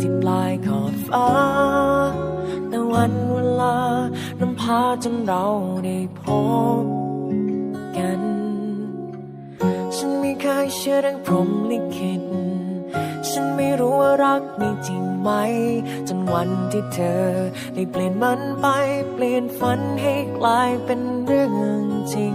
ที่ปลายขอบฟ้า แต่วันเวลานำพาจนเราได้พบกัน ฉันไม่เคยเชื่อเรื่องพรหมลิขิต ฉันไม่รู้ว่ารักมีจริงไหม จนวันที่เธอ ได้เปลี่ยนมันไป เปลี่ยนฝันให้กลายเป็นเรื่องจริง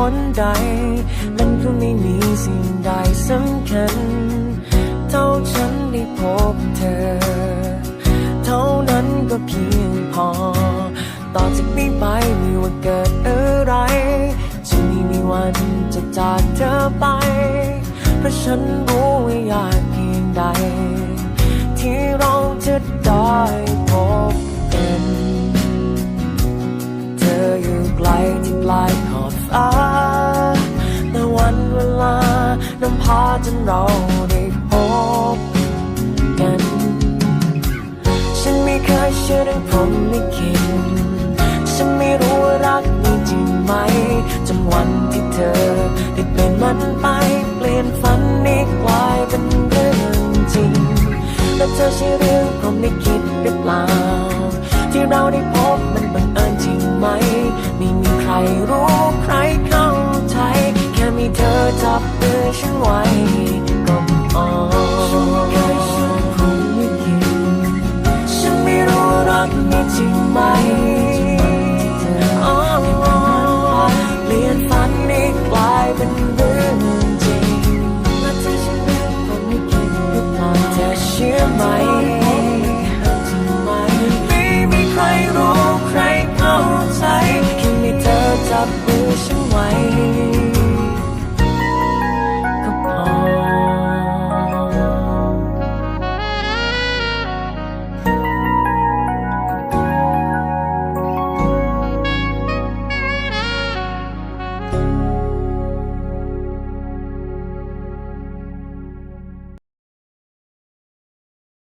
เหตุผลใด มันก็ไม่มีสิ่งใดสำคัญ เท่าฉันได้พบเธอ เท่านั้นก็เพียงพอ ต่อจากนี้ไปไม่ว่าเกิดอะไรจะไม่มีวันจะจากเธอไป เพราะฉันรู้ว่ายากเพียงใด ที่เราจะได้ จนเราได้พบกัน ฉันไม่เคยเชื่อเรื่องพรหมลิขิตฉันไม่รู้ว่ารักมีจริงไหมจนวันที่เธอได้เปลี่ยนมันไปเปลี่ยนฝันนี้กลายเป็นเรื่องจริง และเธอใช่เรื่องพรหมลิขิตหรือเปล่า ที่เราได้พบมันบังเอิญจริงไหม ไม่มีใครรู้ใครเข้า มีเธอจับมือฉันไว้ก็พอฉันไม่เคยเชื่อพรหมลิขิตฉันไม่รู้รักมีจริง